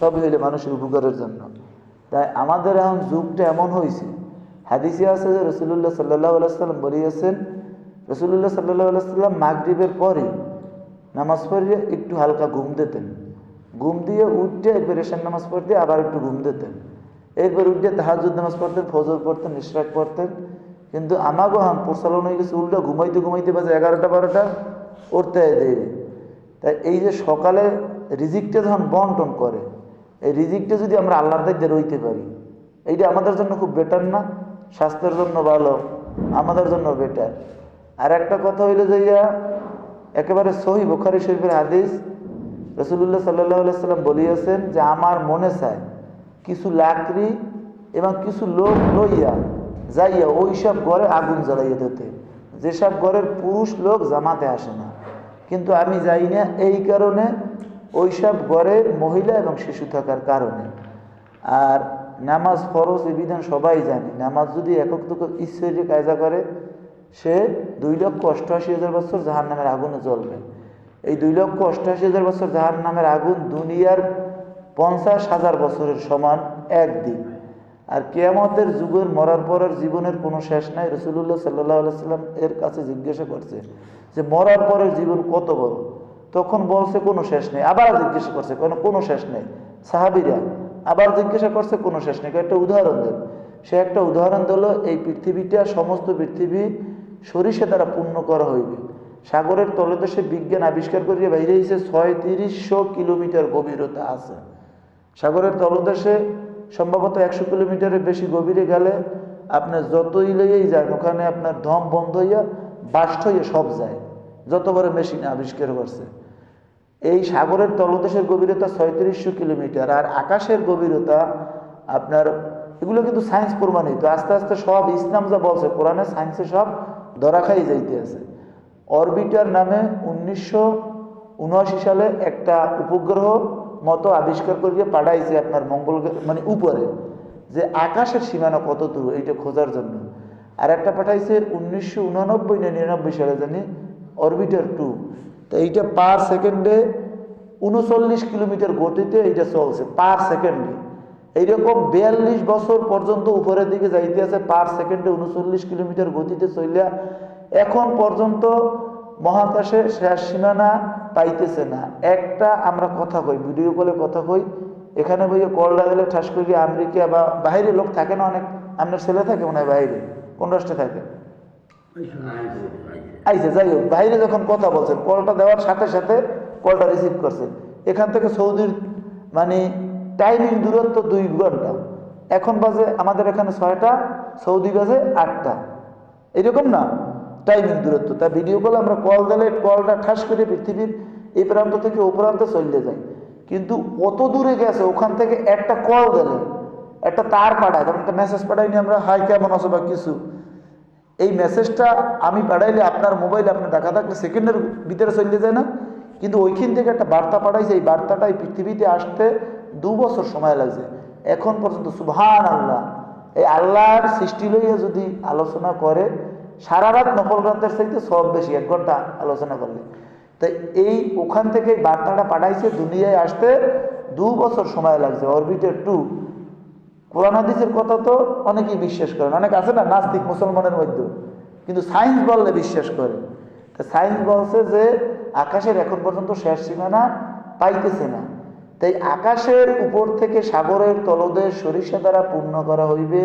সবই হইলে মানুষের উপকারের জন্য। তাই আমাদের এখন যুগটা এমন হয়েছে হাদিসে আছে যে রসুল্লাহ সাল্লাহ আলাইসাল্লাম বলিয়েছেন রসুল্লাহ সাল্লাহ আলাইসাল্লাম মাগরীবের পরে নামাজ পড়িয়ে একটু হালকা ঘুম দিতেন। ঘুম দিয়ে উঠে একবার এশার নামাজ পড়তে আবার একটু ঘুম দিতেন। এরপর উঠে তাহাজুদ নামাজ পড়তেন, ফজর পড়তেন, ইশরাক পড়তেন। কিন্তু আমাগো হাম প্রচলন হয়ে গেছে, উল্টা ঘুমাইতে ঘুমাইতে বাজে এগারোটা, বারোটা, উঠতে দেয় তাই এই যে সকালে রিজিকটা যখন বন্টন করে এই রিজিকটা যদি আমরা আল্লাহর দায়িত্বে রইতে পারি, এইটা আমাদের জন্য খুব বেটার না? স্বাস্থ্যের জন্য ভালো, আমাদের জন্য বেটার আর একটা কথা হইল যে ইয়া, একেবারে সহি বোখারি শরীফের হাদিস রসুল্লাহ সাল্লাহ সাল্লাম বলিয়াছেন যে, আমার মনে চায় কিছু লাকড়ি এবং কিছু লোক লইয়া যাইয়া ওই সব ঘরে আগুন জ্বালাইয়া দিতে। যেসব ঘরের পুরুষ লোক জামাতে আসে না। কিন্তু আমি যাই না, এই কারণে ওই সব ঘরে মহিলা এবং শিশু থাকার কারণে। আর নামাজ ফরজ এই বিধান সবাই জানে। নামাজ যদি একক দুঃখ ঈশ্বরী কায়দা করে, সে দুই লক্ষ অষ্টআশি হাজার বছর জাহান নামের আগুনে জ্বলবে। এই দুই লক্ষ অষ্টআশি হাজার বছর জাহান নামের আগুন দুনিয়ার পঞ্চাশ হাজার বছরের সমান একদিন। আর কেয়ামতের যুগের মরার পরের জীবনের কোনো শেষ নাই। রসুল্লাহ সাল্লাহ আলাইসাল্লাম এর কাছে জিজ্ঞাসা করছে যে, মরার পরের জীবন কত বড়? তখন বলছে, কোনো শেষ নেই। আবার জিজ্ঞাসা করছে, কোনো শেষ নেই। সাহাবিরা আবার জিজ্ঞাসা করছে, কোনো শেষ নেই। একটা উদাহরণ দেন। সে একটা উদাহরণ দিল, এই পৃথিবীটা, সমস্ত পৃথিবী সরিষে দ্বারা পূর্ণ করা হইবে। সাগরের তলদেশে বিজ্ঞান আবিষ্কার করিয়া বাইরে হয়েছে ছয় তিরিশশো কিলোমিটার গভীরতা আছে। সাগরের তলদেশে সম্ভবত একশো কিলোমিটারের বেশি গভীরে গেলে আপনার যতই লইয়েই যান, ওখানে আপনার ধম বন্ধ হইয়া বাস্ট হইয়া সব যায়। যত বড় মেশিন আবিষ্কার করছে। এই সাগরের তলদেশের গভীরতা ছয়ত্রিশশো কিলোমিটার আর আকাশের গভীরতা আপনার, এগুলো কিন্তু সায়েন্স প্রমাণিত। আস্তে আস্তে সব ইসলাম যা বলছে, কোরআনে সায়েন্সে সব ধরা খাই যাইতে আছে। অরবিটার নামে উনিশশো উনআশি সালে একটা উপগ্রহ মতো আবিষ্কার করিয়ে পাঠাইছে আপনার মঙ্গল মানে উপরে, যে আকাশের সীমানা কত দূর, এইটা খোঁজার জন্য। আর একটা পাঠাইছে উনিশশো উনানব্বই না নিরানব্বই সালে জানি অরবিটার টু তো এইটা পার সেকেন্ডে উনচল্লিশ কিলোমিটার গতিতে এইটা চলছে পার সেকেন্ডে এইরকম বিয়াল্লিশ বছর পর্যন্ত উপরের দিকে যাইতে আছে পার সেকেন্ডে উনচল্লিশ কিলোমিটার গতিতে চলিয়া এখন পর্যন্ত মহাকাশে শেষ সীমানা পাইতেছে না। একটা আমরা কথা কই ভিডিও কলে কথা কই, এখানে বইয়ে কল লাগালে ঠাস করি আমেরিকা বা বাইরে লোক থাকে না অনেক, আপনার ছেলে থাকে মনে হয় বাইরে কোন রাষ্ট্রে থাকে? আইসে, যাই হোক, বাইরে যখন কথা বলছেন, কলটা দেওয়ার সাথে সাথে কলটা রিসিভ করছে এখান থেকে সৌদির মানে টাইমিং দূরত্ব দুই ঘণ্টা। এখন বাজে, আমাদের এখানে ছয়টা, সৌদি বাজে আটটা। এরকম না টাইমিং দূরত্ব। তা ভিডিও কল আমরা কল দিলে কলটা ঠাস করে পৃথিবীর এই প্রান্ত থেকে ও প্রান্তে চলে যায়। কিন্তু কত দূরে গেছে, ওখান থেকে একটা কল দিলে, একটা তার পাঠায় যেমন একটা মেসেজ পাঠাইনি আমরা, হাই, কেমন আছো? বা কিছু। এই মেসেজটা আমি পাঠাইলে আপনার মোবাইলে আপনার দেখা থাকলে সেকেন্ডের ভিতরে চলে যায় না। কিন্তু ওইখান থেকে একটা বার্তা পাঠাইছে, এই বার্তাটা এই পৃথিবীতে আসতে দু বছর সময় লাগছে। এখন পর্যন্ত সুভান আল্লাহ এই আল্লাহর সৃষ্টি লইয়া যদি আলোচনা করে সারা রাত নকল রাতের চাইতে সব বেশি, এক ঘণ্টা আলোচনা করলে। তাই এই ওখান থেকে বার্তাটা পাঠাইছে, দুনিয়ায় আসতে দু বছর সময় লাগছে অরবিটের টু কোরআন হাদিসের কথা তো অনেকেই বিশ্বাস করেন। অনেক আছে না, নাস্তিক মুসলমানের মধ্যে কিন্তু সায়েন্স বললে বিশ্বাস করে। তা সায়েন্স বলছে যে, আকাশের এখন পর্যন্ত শেষ সীমানা পাইতেছে না। তাই আকাশের উপর থেকে সাগরের তলদেশ সরিষা দ্বারা পূর্ণ করা হইবে।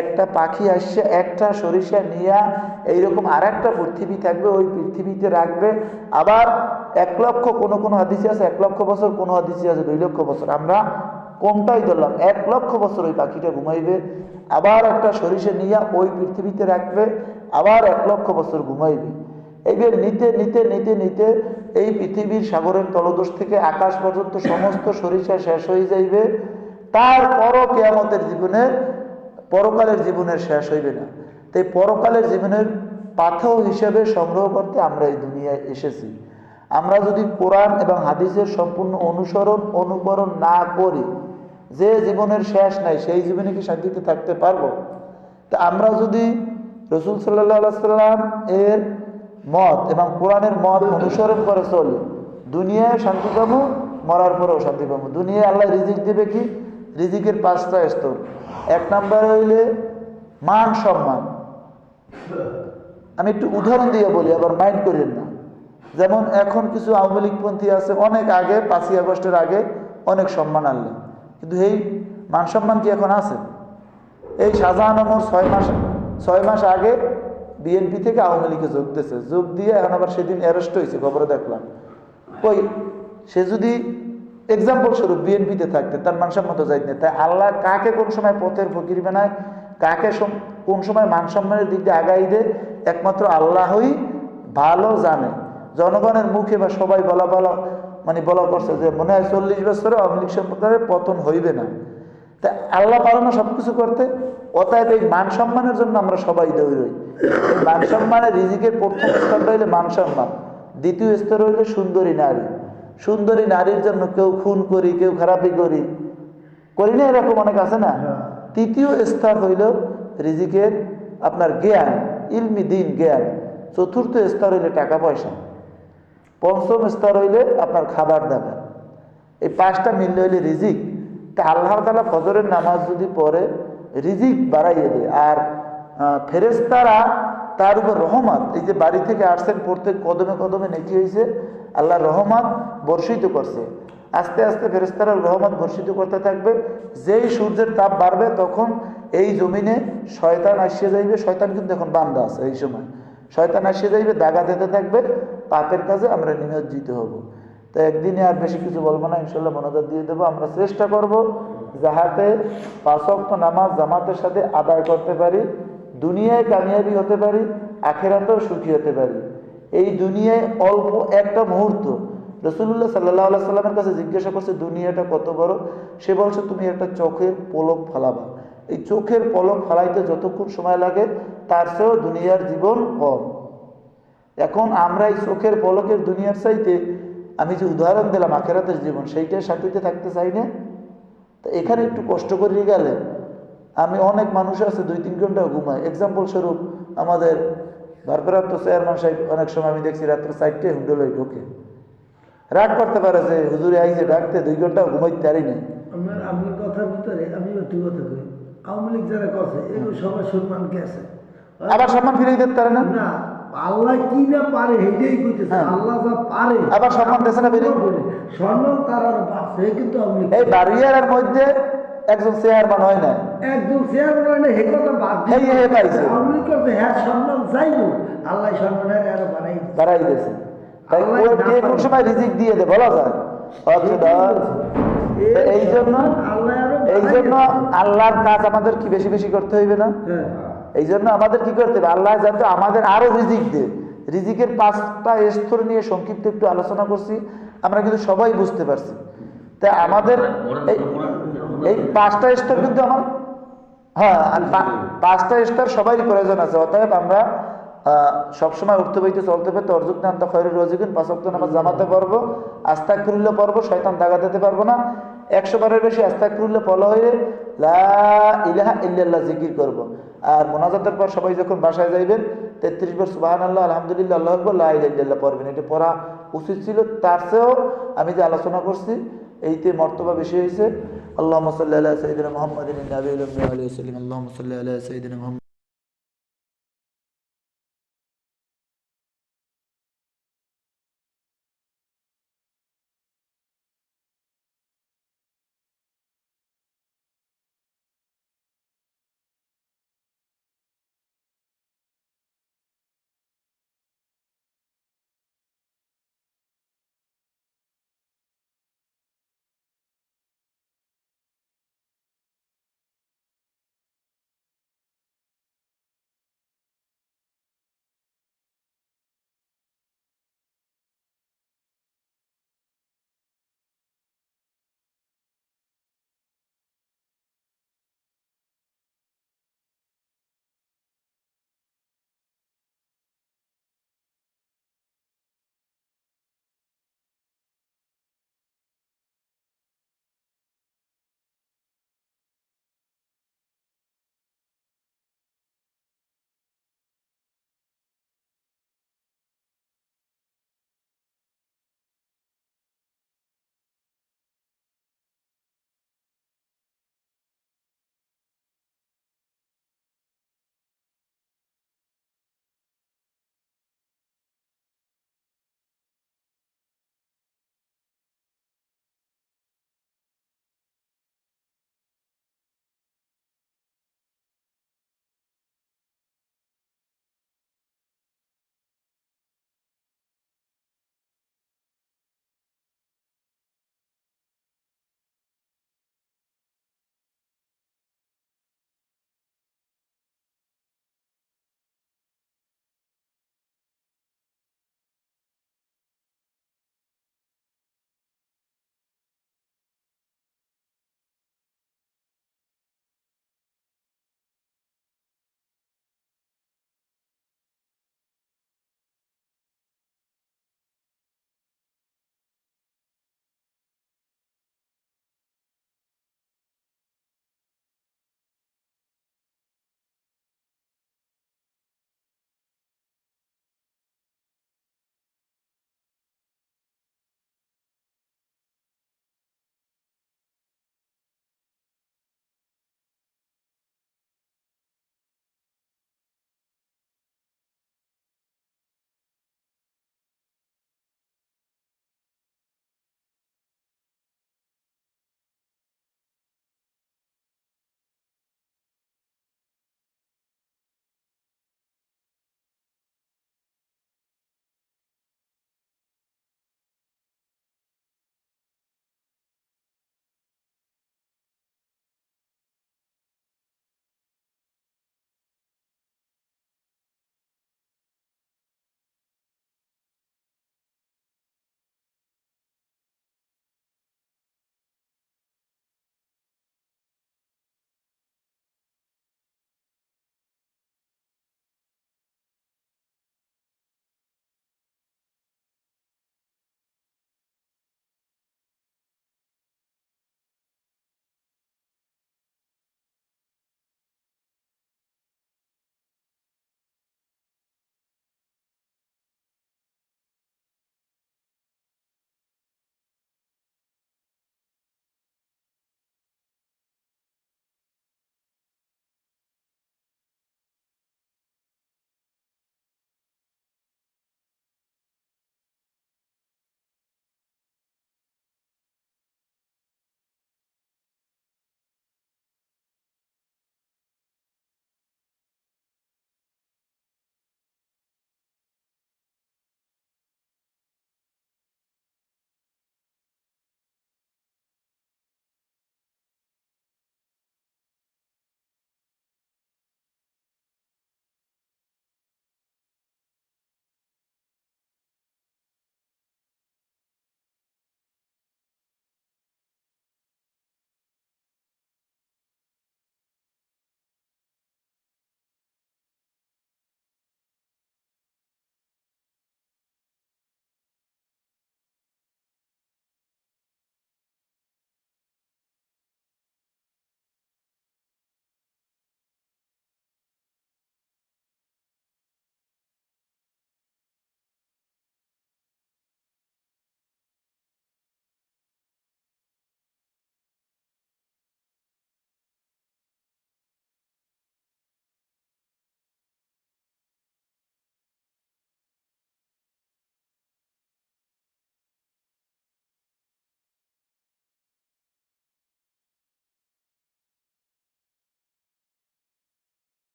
একটা পাখি আসছে, একটা সরিষা নিয়া এইরকম আর একটা পৃথিবী থাকবে, ওই পৃথিবীতে রাখবে। আবার এক লক্ষ কোনো কোনো হাদিসে আছে, এক লক্ষ বছর কোনো হাদিসে আছে, দুই লক্ষ বছর। আমরা কোনটাই ধরলাম। এক লক্ষ বছর ওই পাখিটা ঘুমাইবে, আবার একটা সরিষা নিয়ে ওই পৃথিবীতে রাখবে, আবার এক লক্ষ বছর ঘুমাইবে। এইবার নিতে নিতে নিতে নিতে এই পৃথিবীর সাগরের তলদোষ থেকে আকাশ পর্যন্ত সমস্ত সরিষা শেষ হয়ে যাইবে। তারপরও কেয়ামতের জীবনের পরকালের জীবনের শেষ হইবে না। তাই পরকালের জীবনের পাথর হিসেবে সংগ্রহ করতে আমরা এই দুনিয়ায় এসেছি। আমরা যদি কোরআন এবং হাদিসের সম্পূর্ণ অনুসরণ, অনুকরণ না করি, যে জীবনের শেষ নাই, সেই জীবনে কি শান্তিতে থাকতে পারব? তা আমরা যদি রসুল সাল্লাহ সাল্লাম এর মত এবং কোরআনের মত অনুসরণ করে চলি, দুনিয়ায় শান্তি পাবো, মরার পরেও শান্তি পাবো। দুনিয়ায় আল্লাহ রিজিক দিবে কি? রিজিকের পাঁচটা স্তর। এক নাম্বার হইলে মান সম্মান। আমি একটু উদাহরণ দিয়ে বলি, আবার মাইন্ড করেন না। যেমন এখন কিছু আওয়ামী লীগপন্থী আছে, অনেক আগে, পাঁচই আগস্টের আগে অনেক সম্মান আনলেন। কিন্তু এই মান সম্মান কি এখন আছে? এই শাহজাহান ছয় মাস ছয় মাস আগে বিএনপি থেকে আওয়ামী লীগে যোগ দিয়েছে। যোগ দিয়ে এখন আবার সেদিন অ্যারেস্ট হয়েছে, খবরে দেখলাম। ওই সে যদি এক্সাম্পল স্বরূপ বিএনপিতে থাকতে, তার মানসম্মত যাইত না। তাই আল্লাহ কাকে কোন সময় পথের ফকির বানায়, কাকে কোন সময় মান সম্মানের দিক দিয়ে আগাই দেয়, একমাত্র আল্লাহই ভালো জানে। জনগণের মুখে বা সবাই বলা বলা মানে বলা করছে যে মনে হয় চল্লিশ বছরে আওয়ামী লীগ সম্প্রদায়ের পতন হইবে না। তা আল্লাহ পারে না সবকিছু করতে অতএব এই মান সম্মানের জন্য আমরা সবাই দৌড় রই। এই মান সম্মানের রিজিকের প্রথম স্তরটা হইলে মান সম্মান দ্বিতীয় স্তর হইলে সুন্দরী নারী। সুন্দরী নারীর জন্য কেউ খুন করি কেউ খারাপি করি। করি না এরকম অনেক আছে না। তৃতীয় স্তর হইল রিজিকের আপনার জ্ঞান ইলমি দিন জ্ঞান। চতুর্থ স্তর হইলে টাকা পয়সা। পঞ্চম স্তর হইলে আপনার খাবার দাবার। এই পাঁচটা মিললে হইলে রিজিক। তা আল্লাহ তালা ফজরের নামাজ যদি পড়ে, রিজিক বাড়াইয়ে দেয়। আর ফেরেস্তারা তার উপর রহমত। এই যে বাড়ি থেকে আসছেন প্রত্যেক কদমে কদমে নেকি হয়েছে আল্লাহর রহমত বর্ষিত করছে। আস্তে আস্তে ফেরেস্তারা রহমত বর্ষিত করতে থাকবে। যেই সূর্যের তাপ বাড়বে, তখন এই জমিনে শয়তান আসিয়ে যাইবে। শয়তান কিন্তু এখন বান্দা আছে এই সময়। শয়তান আসিয়ে যাইবে, দাগা দিতে থাকবে। পাপের কাজে আমরা নিমজ্জিত হব। তো একদিনে আর বেশি কিছু বলব না ইনশাল্লাহ মনোযোগ দিয়ে দেবো। আমরা চেষ্টা করব যাহাতে পাঁচক্ত নামাজ জামাতের সাথে আদায় করতে পারি, দুনিয়ায় কামিয়াবি হতে পারি, আখেরাতেও সুখী হতে পারি। এই দুনিয়ায় অল্প একটা মুহূর্ত। রসুল্লাহ সাল্লাহ আল্লাহ সাল্লামের কাছে জিজ্ঞাসা করছে, দুনিয়াটা কত বড়? সে বলছে, তুমি একটা চোখের পলক ফালাবা। এই চোখের পলক ফালাইতে যতক্ষণ সময় লাগে, তার চেয়েও দুনিয়ার জীবন কম। এখন আমরা এই চোখের পলকের দুনিয়ার চাইতে আমি যে উদাহরণ দিলাম আখেরাতের জীবন সেইটার সাথীতে থাকতে চাই না? তো এখানে একটু কষ্ট করে গেলে আমি অনেক মানুষ আছে দুই তিন ঘণ্টা ঘুমায়। এক্সাম্পল স্বরূপ আমাদের ভারপ্রাপ্ত চেয়ারম্যান সাহেব অনেক সময় আমি দেখছি রাত্রে চারটে হুন্ডলই ঢোকে। রাগ করতে পারে যে হুজুরে আইসে ডাকতে দুই ঘণ্টা ঘুমাইতে পারি না আমার আপনার কথার ভিতরে আমি একটু কথা কই। আওয়ামী লীগ যারা করছে এগুলো সবার সম্মান গেছে আবার সম্মান ফিরিয়ে দিতে পারে না আল্লাহ কি না পারে হেঁটেই কইতেছে হ্যাঁ। আল্লাহ যা পারে আবার সম্মান দিছে না? সম্মান তার আর কিন্তু লীগ এই বারিয়ারের মধ্যে একজন চেয়ারম্যান হয় না একদম চেয়ারম্যান হে কথা বাদ দিয়ে হে পাইছে। লীগ করছে হ্যাঁ সম্মান চাইব আল্লাহ সম্মানের আরও বাড়াই বাড়াই দিয়েছে। তাই কোন সময় রিজিক দিয়ে দে বলা যায়। অথবা এই জন্য আল্লাহ এই জন্য আল্লাহর কাজ আমাদের কি বেশি বেশি করতে হইবে না? হ্যাঁ। এই জন্য আমাদের কি করতে হবে? আল্লাহ যাতে আমাদের আরও রিজিক দে রিজিকের পাঁচটা স্তর নিয়ে সংক্ষিপ্ত একটু আলোচনা করছি, আমরা কিন্তু সবাই বুঝতে পারছি। তাই আমাদের এই- পাঁচটা স্তর কিন্তু আমার হ্যাঁ পাঁচটা স্তর সবারই প্রয়োজন আছে। অতএব আমরা সবসময় উঠতে বইতে চলতে পেতে অর্জুক নান্ত খয়রের রজিকুন পাঁচক্ত নামাজ জামাতে পারব আস্তাক খুললে পারব শয়তান দাগা দিতে পারব না। একশো বারের বেশি আস্তাক খুললে পলা হয়ে জিকির করব। আর মোনাজাতের পর সবাই যখন বাসায় যাইবেন, তেত্রিশ বার সুবাহান আল্লাহ আলহামদুলিল্লাহ, আল্লাহ আকবর লাহ পড়বেন। এটা পড়া উচিত ছিল। তার চেয়েও আমি যে আলোচনা করছি, এইতে মর্তবা বেশি হয়েছে। আল্লাহ সাল্লাহ সঈদিন মোহাম্মদ আল্লাহ সাল্লাহ সঈদিন